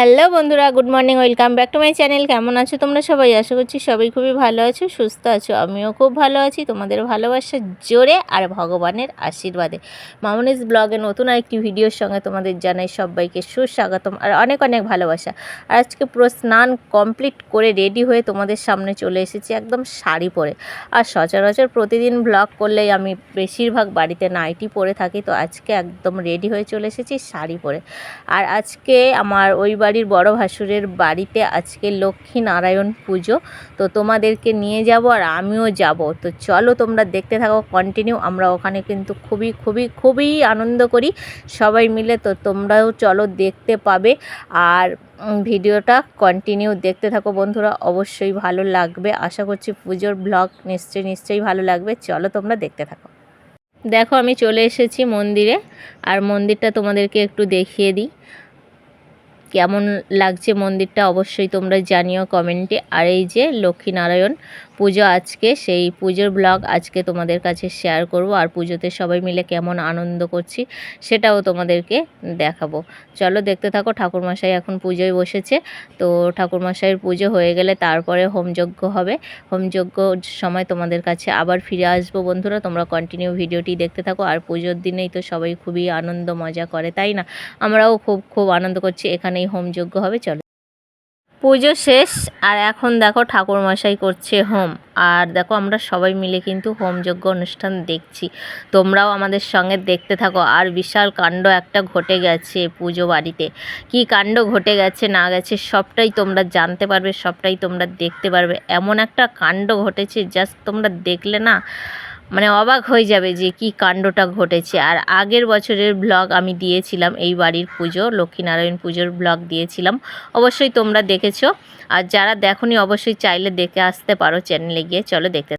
Hello বন্ধুরা, good morning, welcome back to my channel. কেমন আছো তোমরা সবাই? আশা করছি সবাই খুবই ভালো আছো, সুস্থ আছো। আমিও খুব ভালো আছি। তোমাদের ভালোবাসার জোরে আর ভগবানের আশীর্বাদে। মামনিস ব্লগে নতুন আরেকটি ভিডিওর সঙ্গে তোমাদের জানাই সবাইকে সুস্বাগতম আর অনেক অনেক ভালোবাসা। আর আজকে পুরো স্নান কমপ্লিট করে রেডি হয়ে তোমাদের সামনে চলে এসেছি একদম শাড়ি পরে। আর সচরাচর প্রতিদিন ব্লগ করলেই আমি বেশিরভাগ বাড়িতে নাইটি পরে থাকি, তো আজকে একদম রেডি হয়ে চলে এসেছি শাড়ি পরে। আর আজকে আমার ওই বাড়ির বড় ভাসুরের বাড়িতে আজকে লক্ষ্মী নারায়ণ পুজো। তো তোমাদেরকে নিয়ে যাব আর আমিও যাব। তো চলো তোমরা দেখতে থাকো কন্টিনিউ আমরা ওখানে কিন্তু খুবই খুবই খুবই আনন্দ করি। সবাই মিলে তো তোমরাও চলো দেখতে পাবে। আর ভিডিওটা কন্টিনিউ দেখতে থাকো বন্ধুরা। অবশ্যই ভালো লাগবে। আশা করছি পুজোর ব্লগ নিশ্চয়ই নিশ্চয়ই ভালো লাগবে। চলো তোমরা দেখতে থাকো। দেখো আমি চলে এসেছি মন্দিরে। আর মন্দিরটা তোমাদেরকে একটু দেখিয়ে দিই। কেমন লাগছে মন্দিরটা অবশ্যই তোমরা জানিও কমেন্টে। আর এই যে লক্ষ্মীনারায়ণ পুজো আজকে, সেই পুজোর ব্লগ আজকে তোমাদের কাছে শেয়ার করব। আর পুজোতে সবাই মিলে কেমন আনন্দ করছি, সেটাও তোমাদেরকে দেখাবো। চলো দেখতে থাকো, ঠাকুরমশাই এখন পুজোয় বসেছে। তো ঠাকুরমশাইয়ের পুজো হয়ে গেলে তারপরে হোমযজ্ঞ হবে। হোমযজ্ঞর সময় তোমাদের কাছে আবার ফিরে আসব বন্ধুরা। তোমরা কন্টিনিউ ভিডিওটি দেখতে থাকো। আর পুজোর দিনেই তো সবাই খুবই আনন্দ মজা করে, তাই না? আমরাও খুব খুব আনন্দ করছি। এখানেই হোমযজ্ঞ হবে, চলো। পুজো শেষ, আর এখন দেখো ঠাকুরমশাই করছে হোম। আর দেখো আমরা সবাই মিলে কিন্তু হোমযজ্ঞ অনুষ্ঠান দেখছি। তোমরাও আমাদের সঙ্গে দেখতে থাকো। আর বিশাল কাণ্ড একটা ঘটে গেছে পুজো বাড়িতে। কি কাণ্ড ঘটে গেছে, না গেছে, সবটাই তোমরা জানতে পারবে, সবটাই তোমরা দেখতে পারবে। এমন একটা কাণ্ড ঘটেছে, জাস্ট তোমরা দেখলে না মানে অবাক হয়ে যাবে যে কি কাণ্ডটা ঘটেছে। আর আগের বছরের ব্লগ আমি দিয়েছিলাম, এই বাড়ির পুজো লক্ষ্মীনারায়ণ পুজোর ব্লগ দিয়েছিলাম। অবশ্যই তোমরা দেখেছ। আর যারা দেখনি, অবশ্যই চাইলে দেখে আসতে পারো চ্যানেলে গিয়ে। চলো দেখতে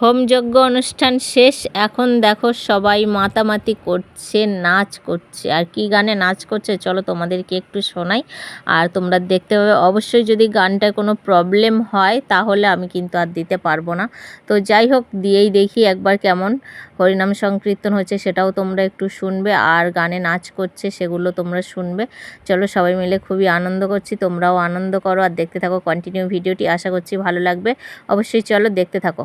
হোমযজ্ঞ অনুষ্ঠান শেষ, এখন দেখো সবাই মাতামাতি করছে, নাচ করছে। আর কি গানে নাচ করছে চলো তোমাদেরকে একটু শোনাই। আর তোমরা দেখতে পাবে, অবশ্যই যদি গানটায় কোনো প্রবলেম হয় তাহলে আমি কিন্তু আর দিতে পারব না। তো যাই হোক, দিয়েই দেখি একবার কেমন হরিনাম সংকীর্তন হচ্ছে সেটাও তোমরা একটু শুনবে, আর গানে নাচ করছে সেগুলো তোমরা শুনবে। চলো সবাই মিলে খুবই আনন্দ করছি, তোমরাও আনন্দ করো। আর দেখতে থাকো কন্টিনিউ ভিডিওটি, আশা করছি ভালো লাগবে। অবশ্যই চলো দেখতে থাকো।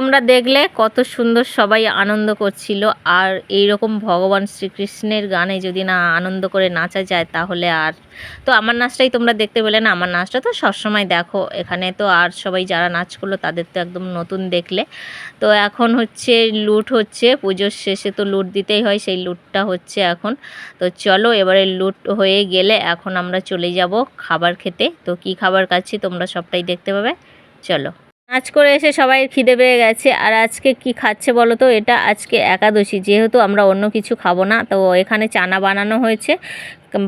তোমরা দেখলে কত সুন্দর সবাই আনন্দ করছিল। আর এই রকম ভগবান শ্রীকৃষ্ণের গানে যদি না আনন্দ করে নাচা যায় তাহলে আর তো আমার নাচটাই তোমরা দেখতে পেলে না, আমার নাচটা তো সবসময় দেখো। এখানে তো আর সবাই যারা নাচ করল তাদের তো একদম নতুন দেখলে। তো এখন হচ্ছে লুট হচ্ছে, পুজোর শেষে তো লুট দিতেই হয়, সেই লুটটা হচ্ছে এখন। তো চলো এবারে লুট হয়ে গেলে এখন আমরা চলে যাব খাবার খেতে। তো কি খাবার খাচ্ছি তোমরা সবটাই দেখতে পাবে। চলো। নাচ করে এসে সবাই খিদে পেয়ে গেছে। আর আজকে কি খাচ্ছে বলো তো? এটা আজকে একাদশী। যেহেতু আমরা অন্য কিছু খাব না, তো এখানে চানা বানানো হয়েছে।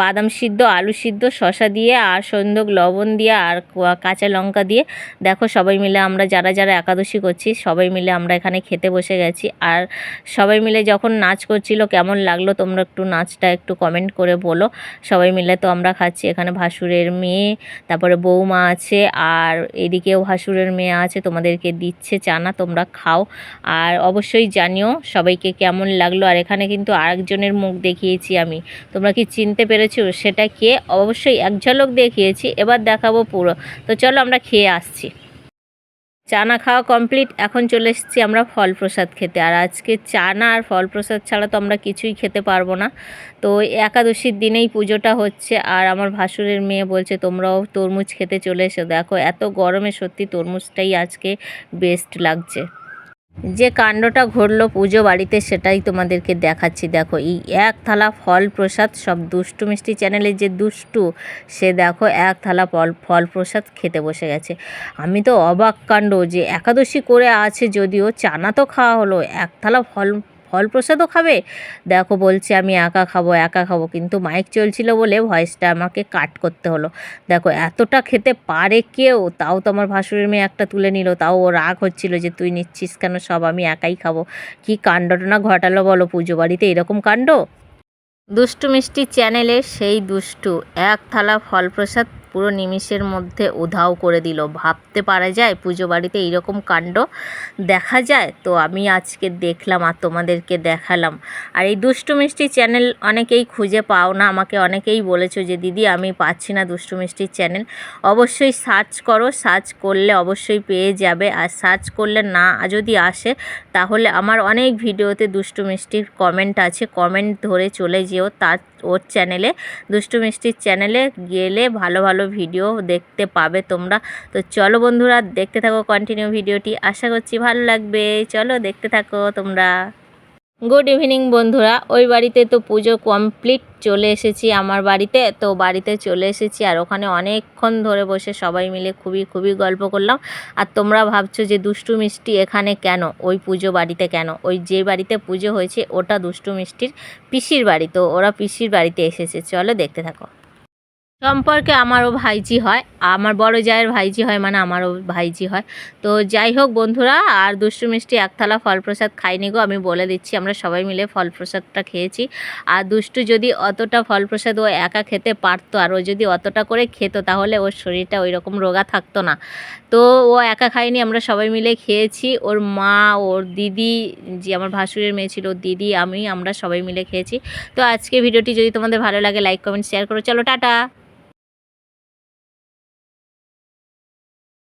বাদাম সিদ্ধ, আলু সিদ্ধ শশা দিয়ে আর সন্দক লবণ দিয়ে আর কাঁচা লঙ্কা দিয়ে। দেখো সবাই মিলে আমরা যারা যারা একাদশী করছি, সবাই মিলে আমরা এখানে খেতে বসে গেছি। আর সবাই মিলে যখন নাচ করছিল, কেমন লাগল তোমরা একটু নাচটা একটু কমেন্ট করে বলো। সবাই মিলে তো আমরা খাচ্ছি। এখানে ভাসুরের মেয়ে, তারপরে বৌমা আছে, আর এদিকেও ভাসুরের মেয়ে আছে, তোমাদেরকে দিচ্ছে চানা, তোমরা খাও। আর অবশ্যই জানিও সবাইকে কেমন লাগল। আর এখানে কিন্তু আরেকজনের মুখ দেখিয়েছি আমি। তোমরা কি চিনতে পেরেছ? সেটা খেয়ে অবশ্যই এক ঝলক দেখিয়েছি। এবার দেখাবো পুরো। তো চলো আমরা খেয়ে আসছি। চানা খাওয়া কমপ্লিট এখন চলে এসেছি আমরা ফল প্রসাদ খেতে। আর আজকে চানা আর ফল প্রসাদ ছাড়া তো আমরা কিছুই খেতে পারব না। তো একাদশীর দিনেই পুজোটা হচ্ছে। আর আমার ভাসুরের মেয়ে বলছে, তোমরাও তরমুজ খেতে চলে এসো। দেখো, এত গরমে সত্যি তরমুজটাই আজকে বেস্ট লাগছে। যে কাণ্ডটা ঘটলো পুজো বাড়িতে সেটাই তোমাদেরকে দেখাচ্ছি। দেখো, এই এক থালা ফল প্রসাদ, সব দুষ্টু মিষ্টি চ্যানেলের যে দুষ্টু, সে দেখো এক থালা ফল ফল প্রসাদ খেতে বসে গেছে। আমি তো অবাক কাণ্ড যে একাদশী করে আছে যদিও চানা তো খাওয়া হলো, এক থালা ফল ফল প্রসাদও খাবে? দেখো বলছে আমি একা খাব একা খাব। কিন্তু মাইক চলছিল বলে ভয়েসটা আমাকে কাট করতে হলো। দেখো এতটা খেতে পারে কেউ, তাও তো আমার ভাসুরের মেয়ে একটা তুলে নিল। তাও ও রাগ হচ্ছিল যে তুই নিচ্ছিস কেন? সব আমি একাই খাব। কি কাণ্ডটা না ঘটালো বলো? পুজো বাড়িতে এরকম কাণ্ড? দুষ্টু মিষ্টি চ্যানেলে সেই দুষ্টু। এক থালা ফল প্রসাদ পুরো নিমিষের মধ্যে উধাও করে দিল। ভাবতে পারা যায় পুজো বাড়িতে এইরকম কাণ্ড দেখা যায়? তো আমি আজকে দেখলাম আর তোমাদেরকে দেখালাম। আর এই দুষ্টু মিষ্টি চ্যানেল অনেকেই খুঁজে পাও না। আমাকে অনেকেই বলেছ যে, দিদি, আমি পাচ্ছি না দুষ্টু মিষ্টির চ্যানেল। অবশ্যই সার্চ করো। সার্চ করলে অবশ্যই পেয়ে যাবে। আর সার্চ করলে না যদি আসে, তাহলে আমার অনেক ভিডিওতে দুষ্টু মিষ্টির কমেন্ট আছে। কমেন্ট ধরে চলে যেও। তার ওর চ্যানেলে, দুষ্টু মিষ্টির চ্যানেলে গেলে ভালো ভালো ভিডিও দেখতে পাবে তোমরা। তো চলো বন্ধুরা, দেখতে থাকো কন্টিনিউ ভিডিওটি। আশা করছি ভালো লাগবে। চলো দেখতে থাকো তোমরা। গুড ইভিনিং বন্ধুরা। ওই বাড়িতে তো পুজো কমপ্লিট চলে এসেছি আমার বাড়িতে। তো বাড়িতে চলে এসেছি আর ওখানে অনেকক্ষণ ধরে বসে সবাই মিলে খুবই খুবই গল্প করলাম। আর তোমরা ভাবছ যে দুষ্টু মিষ্টি এখানে কেন? ওই পুজো বাড়িতে কেন? ওই যে বাড়িতে পুজো হয়েছে, ওটা দুষ্টু মিষ্টির পিসির বাড়ি। তো ওরা পিসির বাড়িতে এসেছে। চলো দেখতে থাকো। সম্পর্কে আমারও ভাইজি হয়, আমার বড় জায়ের ভাইজি হয় মানে আমারও ভাইজি হয়। তো যাই হোক বন্ধুরা, আর দুষ্টু মিষ্টি এক থালা ফল প্রসাদ খাইনি গো, আমি বলে দিচ্ছি, আমরা সবাই মিলে ফল প্রসাদটা খেয়েছি। আর দুষ্টু যদি অতটা ফল প্রসাদ ও একা খেতে পারতো, আর ও যদি অতটা করে খেত, তাহলে ওর শরীরটা ওই রকম রোগা থাকতো না। তো ও একা খায়নি, আমরা সবাই মিলে খেয়েছি। ওর মা, ওর দিদি, যে আমার ভাসুরের মেয়ে ছিল, ওর দিদি, আমি, আমরা সবাই মিলে খেয়েছি। তো আজকে ভিডিওটি যদি তোমাদের ভালো লাগে লাইক কমেন্ট শেয়ার করো। চলো, টাটা!